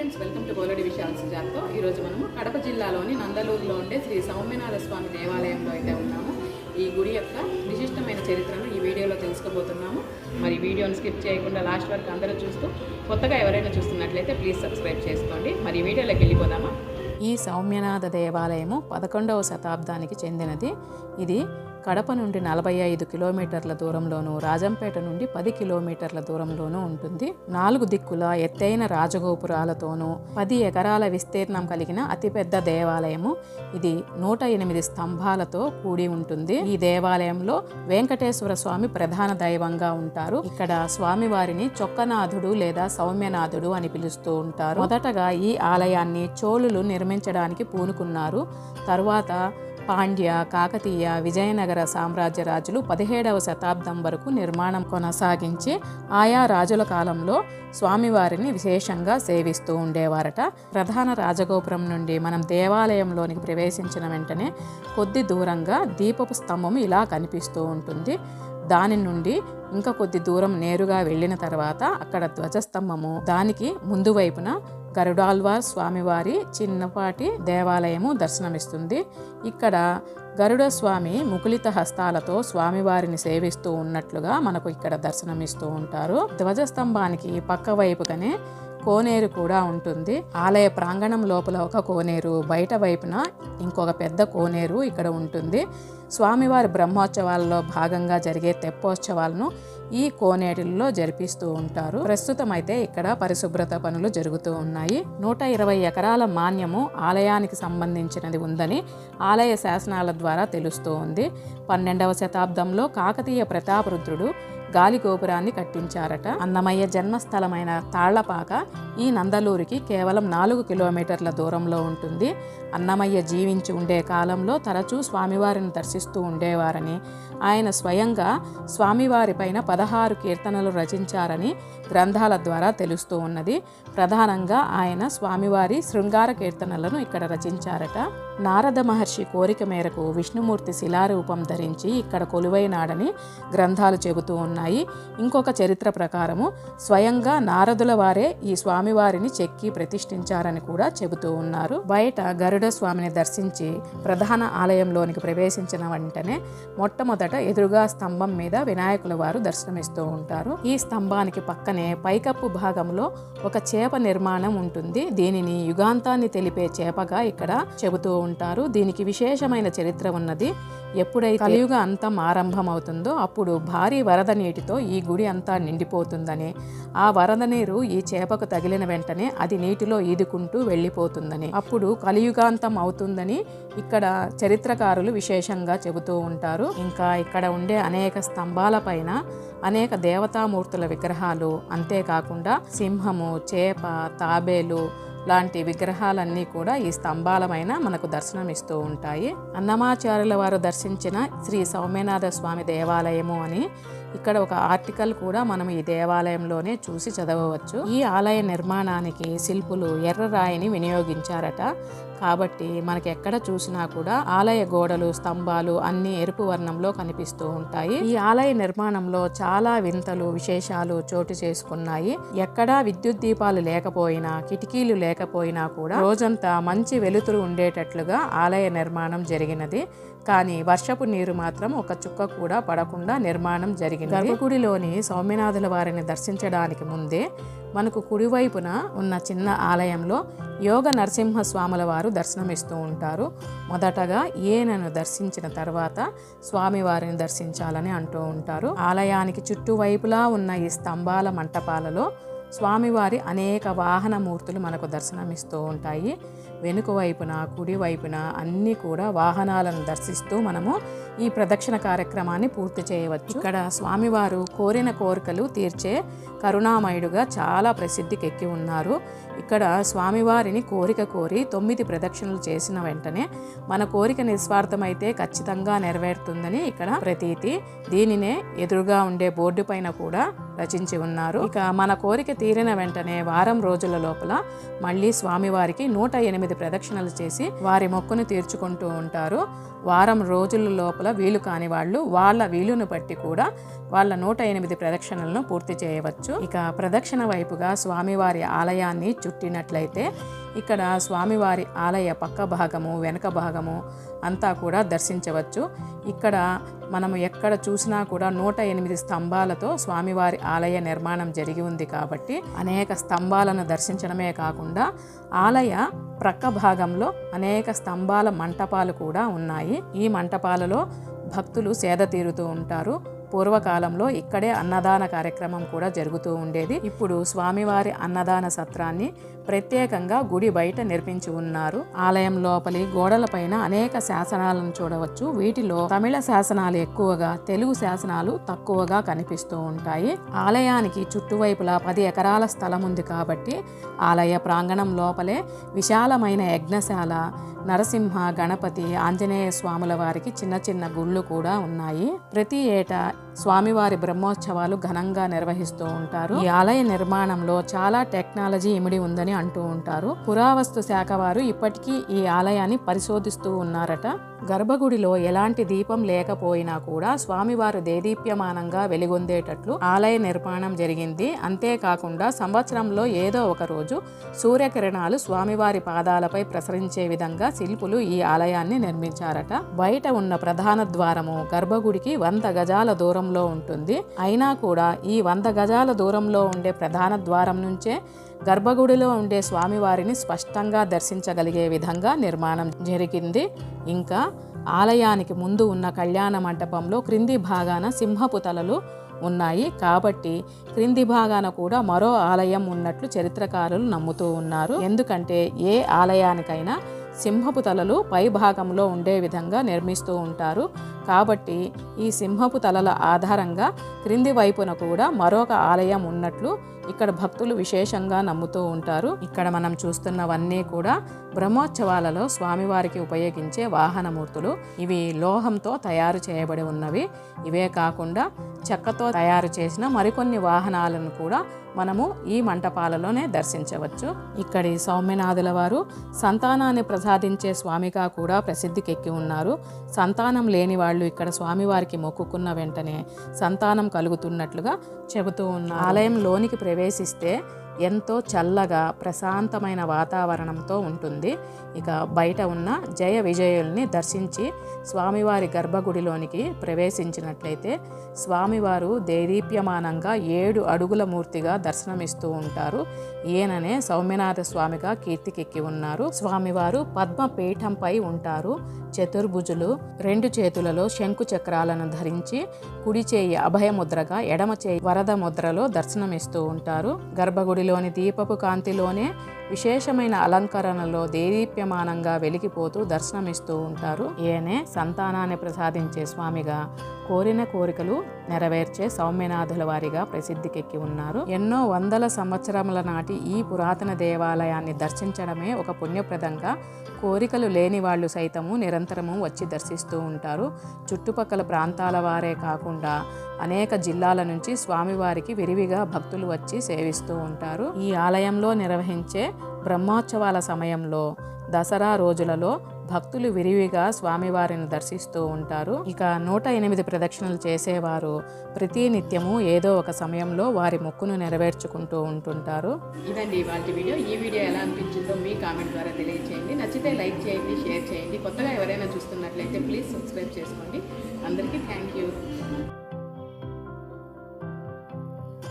Friends welcome to గోలడి విశాల్ సుజాత్తో. ఈరోజు మనము కడప జిల్లాలోని నందలూరులో ఉండే శ్రీ సౌమ్యనాథ స్వామి దేవాలయంలో అయితే ఉన్నాము. ఈ గుడి యొక్క విశిష్టమైన చరిత్రను ఈ వీడియోలో తెలుసుకోబోతున్నాము. మరి వీడియోని స్కిప్ చేయకుండా లాస్ట్ వరకు అందరూ చూస్తూ కొత్తగా ఎవరైనా చూస్తున్నట్లయితే ప్లీజ్ సబ్స్క్రైబ్ చేసుకోండి. మరి ఈ వీడియోలోకి వెళ్ళిపోదామా? ఈ సౌమ్యనాథ దేవాలయము పదకొండవ శతాబ్దానికి చెందినది. ఇది కడప నుండి నలభై ఐదు కిలోమీటర్ల దూరంలోనూ రాజంపేట నుండి పది కిలోమీటర్ల దూరంలోనూ ఉంటుంది. నాలుగు దిక్కుల ఎత్తైన రాజగోపురాలతోనూ పది ఎకరాల విస్తీర్ణం కలిగిన అతిపెద్ద దేవాలయము. ఇది నూట ఎనిమిది స్తంభాలతో కూడి ఉంటుంది. ఈ దేవాలయంలో వెంకటేశ్వర స్వామి ప్రధాన దైవంగా ఉంటారు. ఇక్కడ స్వామివారిని చొక్కనాథుడు లేదా సౌమ్యనాథుడు అని పిలుస్తూ ఉంటారు. మొదటగా ఈ ఆలయాన్ని చోళులు నిర్మించడానికి పూనుకున్నారు. తరువాత పాండ్య కాకతీయ విజయనగర సామ్రాజ్య రాజులు పదిహేడవ శతాబ్దం వరకు నిర్మాణం కొనసాగించి ఆయా రాజుల కాలంలో స్వామివారిని విశేషంగా సేవిస్తూ ఉండేవారట. ప్రధాన రాజగోపురం నుండి మనం దేవాలయంలోనికి ప్రవేశించిన వెంటనే కొద్ది దూరంగా దీపపు స్తంభం ఇలా కనిపిస్తూ ఉంటుంది. దాని నుండి ఇంకా కొద్ది దూరం నేరుగా వెళ్ళిన తర్వాత అక్కడ ధ్వజస్తంభము దానికి ముందు వైపున గరుడాల్వార్ స్వామివారి చిన్నపాటి దేవాలయము దర్శనమిస్తుంది. ఇక్కడ గరుడ స్వామి ముకులిత హస్తాలతో స్వామివారిని సేవిస్తూ ఉన్నట్లుగా మనకు ఇక్కడ దర్శనమిస్తూ ఉంటారు. ధ్వజస్తంభానికి పక్క వైపుగానే కోనేరు కూడా ఉంటుంది. ఆలయ ప్రాంగణం లోపల ఒక కోనేరు బయట వైపున ఇంకొక పెద్ద కోనేరు ఇక్కడ ఉంటుంది. స్వామివారి బ్రహ్మోత్సవాలలో భాగంగా జరిగే తెప్పోత్సవాలను ఈ కోనేటిల్లో జరిపిస్తూ ఉంటారు. ప్రస్తుతం అయితే ఇక్కడ పరిశుభ్రత పనులు జరుగుతూ ఉన్నాయి. నూట ఇరవై ఎకరాల మాన్యము ఆలయానికి సంబంధించినది ఉందని ఆలయ శాసనాల ద్వారా తెలుస్తూ ఉంది పన్నెండవ శతాబ్దంలో కాకతీయ ప్రతాపరుద్రుడు గాలి గోపురాన్ని కట్టించారట. అన్నమయ్య జన్మస్థలమైన తాళ్ళపాక ఈ నందలూరికి కేవలం నాలుగు కిలోమీటర్ల దూరంలో ఉంటుంది. అన్నమయ్య జీవించి ఉండే కాలంలో తరచూ స్వామివారిని దర్శిస్తూ ఉండేవారని ఆయన స్వయంగా స్వామివారిపైన పదహారు కీర్తనలు రచించారని గ్రంథాల ద్వారా తెలుస్తూ ఉన్నది. ప్రధానంగా ఆయన స్వామివారి శృంగార కీర్తనలను ఇక్కడ రచించారట. నారద మహర్షి కోరిక మేరకు విష్ణుమూర్తి శిలారూపం ధరించి ఇక్కడ కొలువైనాడని గ్రంథాలు చెబుతూ ఉన్నాయి ఇంకొక చరిత్ర ప్రకారము స్వయంగా నారదుల వారే ఈ స్వామివారిని చెక్కి ప్రతిష్ఠించారని కూడా చెబుతూ ఉన్నారు. బయట గరుడ స్వామిని దర్శించి ప్రధాన ఆలయంలోనికి ప్రవేశించిన వెంటనే మొట్టమొదట ఎదురుగా స్తంభం మీద వినాయకుల వారు దర్శనమిస్తూ ఉంటారు. ఈ స్తంభానికి పక్కనే పైకప్పు భాగంలో ఒక చేప నిర్మాణం ఉంటుంది. దీనిని యుగాంతాన్ని తెలిపే చేపగా ఇక్కడ చెబుతూ ఉంటారు. దీనికి విశేషమైన చరిత్ర ఉన్నది. ఎప్పుడైతే కలియుగ అంతం ఆరంభమవుతుందో అప్పుడు భారీ వరద నీటితో ఈ గుడి అంతా నిండిపోతుందని ఆ వరద నీరు ఈ చేపకు తగిలిన వెంటనే అది నీటిలో ఈదుకుంటూ వెళ్ళిపోతుందని. అప్పుడు కలియుగాంతం అవుతుందని ఇక్కడ చరిత్రకారులు విశేషంగా చెబుతూ ఉంటారు. ఇంకా ఇక్కడ ఉండే అనేక స్తంభాలపైన అనేక దేవతామూర్తుల విగ్రహాలు అంతేకాకుండా సింహము చేప తాబేలు లాంటి విగ్రహాలన్నీ కూడా ఈ స్తంభాలమైన మనకు దర్శనమిస్తూ ఉంటాయి. అన్నమాచార్యుల వారు దర్శించిన శ్రీ సౌమ్యనాథ స్వామి దేవాలయము అని ఇక్కడ ఒక ఆర్టికల్ కూడా మనం ఈ దేవాలయంలోనే చూసి చదవవచ్చు. ఈ ఆలయ నిర్మాణానికి శిల్పులు ఎర్ర రాయిని వినియోగించారట. కాబట్టి మనకి ఎక్కడ చూసినా కూడా ఆలయ గోడలు స్తంభాలు అన్ని ఎరుపు వర్ణంలో కనిపిస్తూ ఉంటాయి. ఈ ఆలయ నిర్మాణంలో చాలా వింతలు విశేషాలు చోటు చేసుకున్నాయి. ఎక్కడా విద్యుత్ దీపాలు లేకపోయినా కిటికీలు లేకపోయినా కూడా రోజంతా మంచి వెలుతురు ఉండేటట్లుగా ఆలయ నిర్మాణం జరిగినది. కానీ వర్షపు నీరు మాత్రం ఒక చుక్క కూడా పడకుండా నిర్మాణం జరిగింది. గర్భగుడిలోని సౌమ్యనాథుల వారిని దర్శించడానికి ముందే మనకు కుడివైపున ఉన్న చిన్న ఆలయంలో యోగ నరసింహస్వాముల వారు దర్శనమిస్తూ ఉంటారు. మొదటగా ఈయనను దర్శించిన తర్వాత స్వామివారిని దర్శించాలని అంటూ ఉంటారు. ఆలయానికి చుట్టువైపులా ఉన్న ఈ స్తంభాల మంటపాలలో స్వామివారి అనేక వాహన మూర్తులు మనకు దర్శనమిస్తూ ఉంటాయి. వెనుక వైపున కుడి వైపున అన్నీ కూడా వాహనాలను దర్శిస్తూ మనము ఈ ప్రదక్షిణ కార్యక్రమాన్ని పూర్తి చేయవచ్చు. ఇక్కడ స్వామివారు కోరిన కోరికలు తీర్చే కరుణామయుడుగా చాలా ప్రసిద్ధికెక్కి ఉన్నారు. ఇక్కడ స్వామివారిని కోరిక కోరి తొమ్మిది ప్రదక్షిణలు చేసిన వెంటనే మన కోరిక నిస్వార్థమైతే ఖచ్చితంగా నెరవేరుతుందని ఇక్కడ ప్రతీతి. దీనినే ఎదురుగా ఉండే బోర్డు పైన కూడా రచించి ఉన్నారు. ఇక మన కోరిక తీరిన వెంటనే వారం రోజుల లోపల మళ్ళీ స్వామివారికి నూట ఎనిమిది ప్రదక్షిణలు చేసి వారి మొక్కును తీర్చుకుంటూ ఉంటారు. వారం రోజుల లోపల వీలు కాని వాళ్ళు వాళ్ళ వీలును బట్టి కూడా వాళ్ళ నూట ఎనిమిది ప్రదక్షిణలను పూర్తి చేయవచ్చు. ఇక ప్రదక్షిణ వైపుగా స్వామివారి ఆలయాన్ని చుట్టినట్లయితే ఇక్కడ స్వామివారి ఆలయ పక్క భాగము వెనక భాగము అంతా కూడా దర్శించవచ్చు. ఇక్కడ మనము ఎక్కడ చూసినా కూడా నూట ఎనిమిది స్తంభాలతో స్వామివారి ఆలయ నిర్మాణం జరిగి ఉంది కాబట్టి అనేక స్తంభాలను దర్శించడమే కాకుండా ఆలయ ప్రక్క భాగంలో అనేక స్తంభాల మంటపాలు కూడా ఉన్నాయి. ఈ మంటపాలలో భక్తులు సేద తీరుతూ ఉంటారు. పూర్వకాలంలో ఇక్కడే అన్నదాన కార్యక్రమం కూడా జరుగుతూ ఉండేది. ఇప్పుడు స్వామివారి అన్నదాన సత్రాన్ని ప్రత్యేకంగా గుడి బయట నిర్మించి ఉన్నారు. ఆలయం లోపలి గోడలపైన అనేక శాసనాలను చూడవచ్చు. వీటిలో తమిళ శాసనాలు ఎక్కువగా తెలుగు శాసనాలు తక్కువగా కనిపిస్తూ ఉంటాయి. ఆలయానికి చుట్టువైపులా పది ఎకరాల స్థలం ఉంది కాబట్టి ఆలయ ప్రాంగణం లోపలే విశాలమైన యజ్ఞశాల నరసింహ గణపతి ఆంజనేయ స్వాముల వారికి చిన్న చిన్న గుళ్ళు కూడా ఉన్నాయి. ప్రతి ఏటా స్వామివారి బ్రహ్మోత్సవాలు ఘనంగా నిర్వహిస్తూ ఉంటారు. ఈ ఆలయ నిర్మాణంలో చాలా టెక్నాలజీ ఇమిడి ఉందని అంటూ ఉంటారు. పురావస్తు శాఖ వారు ఇప్పటికీ ఈ ఆలయాన్ని పరిశోధిస్తూ ఉన్నారట. గర్భగుడిలో ఎలాంటి దీపం లేకపోయినా కూడా స్వామివారు దేదీప్యమానంగా వెలుగొందేటట్లు ఆలయ నిర్మాణం జరిగింది. అంతేకాకుండా సంవత్సరంలో ఏదో ఒక రోజు సూర్యకిరణాలు స్వామివారి పాదాలపై ప్రసరించే విధంగా శిల్పులు ఈ ఆలయాన్ని నిర్మించారట. బయట ఉన్న ప్రధాన ద్వారము గర్భగుడికి వంద గజాల దూరంలో ఉంటుంది. అయినా కూడా ఈ వంద గజాల దూరంలో ఉండే ప్రధాన ద్వారం నుంచే గర్భగుడిలో ఉండే స్వామివారిని స్పష్టంగా దర్శించగలిగే విధంగా నిర్మాణం జరిగింది. ఇంకా ఆలయానికి ముందు ఉన్న కళ్యాణ మంటపంలో క్రింది భాగాన సింహపు తలలు ఉన్నాయి. కాబట్టి క్రింది భాగాన కూడా మరో ఆలయం ఉన్నట్లు చరిత్రకారులు నమ్ముతూ ఉన్నారు. ఎందుకంటే ఏ ఆలయానికైనా సింహపు తలలు పై భాగంలో ఉండే విధంగా నిర్మిస్తూ ఉంటారు. కాబట్టి ఈ సింహపు తలల ఆధారంగా క్రింది వైపున కూడా మరొక ఆలయం ఉన్నట్లు ఇక్కడ భక్తులు విశేషంగా నమ్ముతూ ఉంటారు. ఇక్కడ మనం చూస్తున్నవన్నీ కూడా బ్రహ్మోత్సవాలలో స్వామివారికి ఉపయోగించే వాహనమూర్తులు. ఇవి లోహంతో తయారు చేయబడి ఉన్నవి. ఇవే కాకుండా చెక్కతో తయారు చేసిన మరికొన్ని వాహనాలను కూడా మనము ఈ మంటపాలలోనే దర్శించవచ్చు. ఇక్కడి సౌమ్యనాథుల వారు సంతానాన్ని ప్రసాదించే స్వామిగా కూడా ప్రసిద్ధికెక్కి ఉన్నారు. సంతానం లేని వాళ్ళు ఇక్కడ స్వామివారికి మొక్కుకున్న వెంటనే సంతానం కలుగుతున్నట్లుగా చెబుతూ ఉన్నారు. ఆలయంలోనికి ప్రవేశ ప్రవేశిస్తే ఎంతో చల్లగా ప్రశాంతమైన వాతావరణంతో ఉంటుంది. ఇక బయట ఉన్న జయ విజయుల్ని దర్శించి స్వామివారి గర్భగుడిలోనికి ప్రవేశించినట్లయితే స్వామివారు దేదీప్యమానంగా ఏడు అడుగుల మూర్తిగా దర్శనమిస్తూ ఉంటారు. ఈయననే సౌమ్యనాథ స్వామిగా కీర్తికెక్కి ఉన్నారు. స్వామివారు పద్మపీఠంపై ఉంటారు. చతుర్భుజులు రెండు చేతులలో శంకు చక్రాలను ధరించి కుడి చేయి అభయముద్రగా ఎడమ చేయి వరద ముద్రలో దర్శనమిస్తూ ఉంటారు. గర్భగుడిలోని దీపపు కాంతిలోనే విశేషమైన అలంకరణలో దేదీప్యమానంగా వెలిగిపోతూ దర్శనమిస్తూ ఉంటారు. ఈయనే సంతానాన్ని ప్రసాదించే స్వామిగా కోరిన కోరికలు నెరవేర్చే సౌమ్యనాథుల వారిగా ప్రసిద్ధికెక్కి ఉన్నారు. ఎన్నో వందల సంవత్సరముల నాటి ఈ పురాతన దేవాలయాన్ని దర్శించడమే ఒక పుణ్యప్రదంగా కోరికలు లేని వాళ్ళు సైతము నిరంతరము వచ్చి దర్శిస్తూ ఉంటారు. చుట్టుపక్కల ప్రాంతాల వారే కాకుండా అనేక జిల్లాల నుంచి స్వామివారికి విరివిగా భక్తులు వచ్చి సేవిస్తూ ఉంటారు. ఈ ఆలయంలో నిర్వహించే బ్రహ్మోత్సవాల సమయంలో దసరా రోజులలో భక్తులు విరివిగా స్వామివారిని దర్శిస్తూ ఉంటారు. ఇక నూట ఎనిమిది ప్రదక్షిణలు చేసేవారు ప్రతి నిత్యము ఏదో ఒక సమయంలో వారి మొక్కును నెరవేర్చుకుంటూ ఉంటుంటారు. ఇదండి ఇవాళ వీడియో. ఈ వీడియో ఎలా అనిపించిందో మీ కామెంట్ ద్వారా తెలియజేయండి నచ్చితే లైక్ చేయండి షేర్ చేయండి. కొత్తగా ఎవరైనా చూస్తున్నట్లయితే ప్లీజ్ సబ్స్క్రైబ్ చేసుకోండి. అందరికీ థ్యాంక్ యూ.